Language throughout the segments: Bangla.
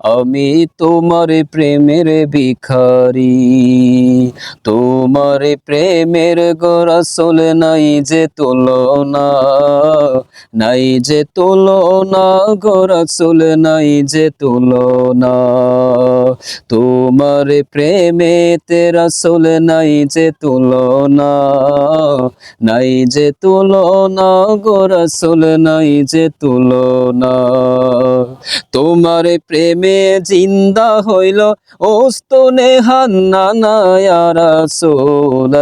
আমি তোমার প্রেমের ভিখারি। তোমার প্রেমের গরসল নাই যে তুলনা, নাই যে তুলনা গরসল নাই যে তুলনা। তোমার প্রেমে রসুল নাই যে তুলনা, নাই যে তুলনা গরসুল নাই যে তুলনা। তোমার প্রেমে জিন্দা হইল ওস্তনে হান্না রাসূলুল্লাহ।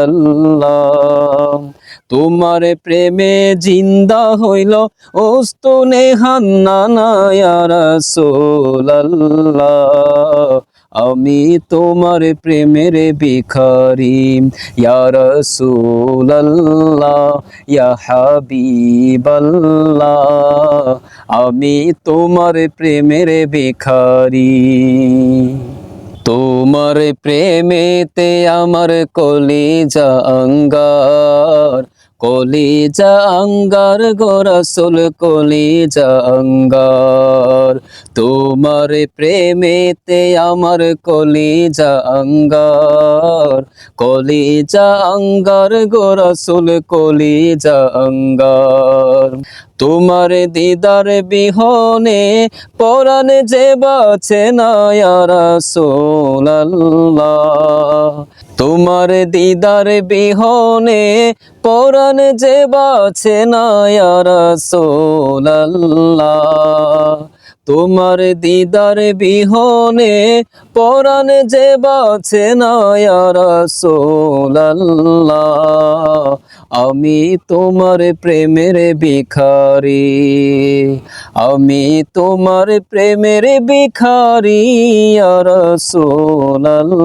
তোমার প্রেমে জিন্দা হইল ওস্তনে হান্না রাসূলুল্লাহ। আমি তোমার প্রেমের ভিখারি, ইয়া রাসূলুল্লাহ, ইয়া আমি তোমার প্রেমের ভিখারি। তোমার প্রেমেতে আমার কলিজা অঙ্গার কলিজা অঙ্গার গোরসুল কলিজা অঙ্গার তোমার প্রেমেতে আমার কলিজা অঙ্গার কলিজা অঙ্গার গোরসুল কলিজা অঙ্গার তোমার দিদার বিহনে পরাণ যে বাছে না রাসূলুল্লাহ। তোমার দিদার বিহনে পরাণ যে বাছে না রাসূলুল্লাহ। তোমার দিদার বিহনে পরাণ যে বাছে না রাসূলুল্লাহ। আমি তোমার প্রেমের ভিখারি, আমি তোমার প্রেমের ভিখারি আর রসোল্লাহ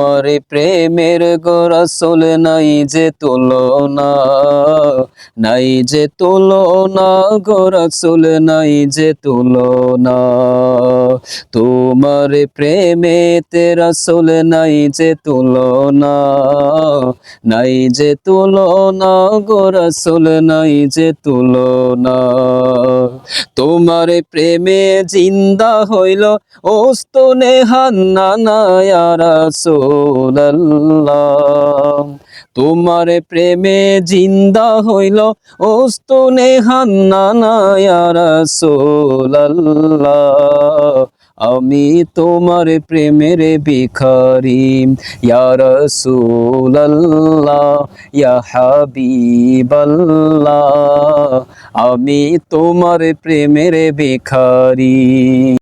তোমার প্রেমের গরসল নাই যে তুলনা, নাই যে তুলনা, গরসল নাই যে তুলনা। তোমার প্রেমে রসুল নাই যে তুলনা, নাই যে তুলনা, গরসুল নাই যে তুলনা। তোমার প্রেমে জিন্দা হইল ওস্তনে হান্না তোমার প্রেমে জিন্দা হইল ওস্তনে হান্না রাসূলুল্লাহ। আমি তোমার প্রেমের ভিখারি, ইয়া রাসূলুল্লাহ, ইয়া আমি তোমার প্রেমের ভিখারি।